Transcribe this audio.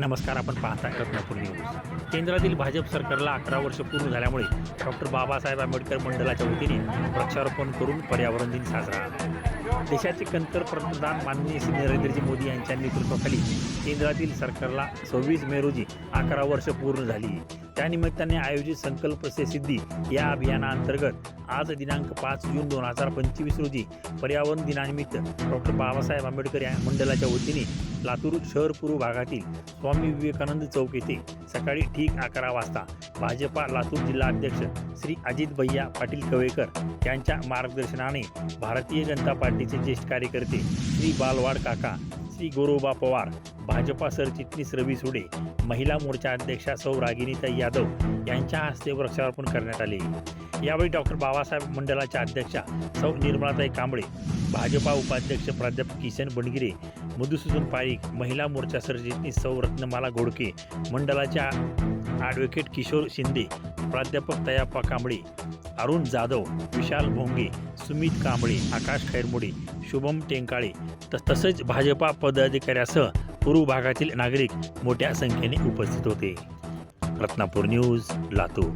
नमस्कार आपण पाहताय रत्नापूर न्यूज केंद्रातील भाजप सरकारला अकरा वर्ष पूर्ण झाल्यामुळे डॉक्टर बाबासाहेब आंबेडकर मंडळाच्या वतीने वृक्षारोपण करून पर्यावरण दिन साजरा. देशाचे कंतर पंतप्रधान माननीय श्री नरेंद्रजी मोदी यांच्या नेतृत्वाखाली केंद्रातील सरकारला सव्वीस मे रोजी अकरा वर्ष पूर्ण झाली. त्यानिमित्ताने आयोजित संकल्प से सिद्धी या अभियानाअंतर्गत आज दिनांक पाच जून दोन हजार पंचवीस रोजी पर्यावरण दिनानिमित्त डॉक्टर बाबासाहेब आंबेडकर या मंडळाच्या वतीने लातूर शहर पूर्व भागातील स्वामी विवेकानंद चौक येथे सकाळी ठीक अकरा वाजता भाजपा लातूर जिल्हा अध्यक्ष श्री अजित भैया पाटील कवेकर यांच्या मार्गदर्शनाने भारतीय जनता पार्टीचे ज्येष्ठ कार्यकर्ते श्री बालवाड काका श्री गोरोबा पवार भाजपा सरचिटणीस रवी सुडे महिला मोर्चा अध्यक्षा सौ रागिनीताई यादव यांच्या हस्ते वृक्षारोपण करण्यात आले. यावेळी डॉक्टर बाबासाहेब मंडळाच्या अध्यक्षा सौ निर्मलाताई कांबळे भाजपा उपाध्यक्ष प्राध्यापक किशन बंडगिरे मधुसूदन पाईक महिला मोर्चा सरचिटणीस सौ रत्नमाला घोडके मंडळाच्या ॲडव्होकेट किशोर शिंदे प्राध्यापक तयाप्पा कांबळे अरुण जाधव विशाल भोंगे सुमित कांबळे आकाश खैरमोडे शुभम टेंकाळे तस तसेच भाजपा पदाधिकाऱ्यासह पूर्व भागातील नागरिक मोठ्या संख्येने उपस्थित होते. रत्नापूर न्यूज लातूर.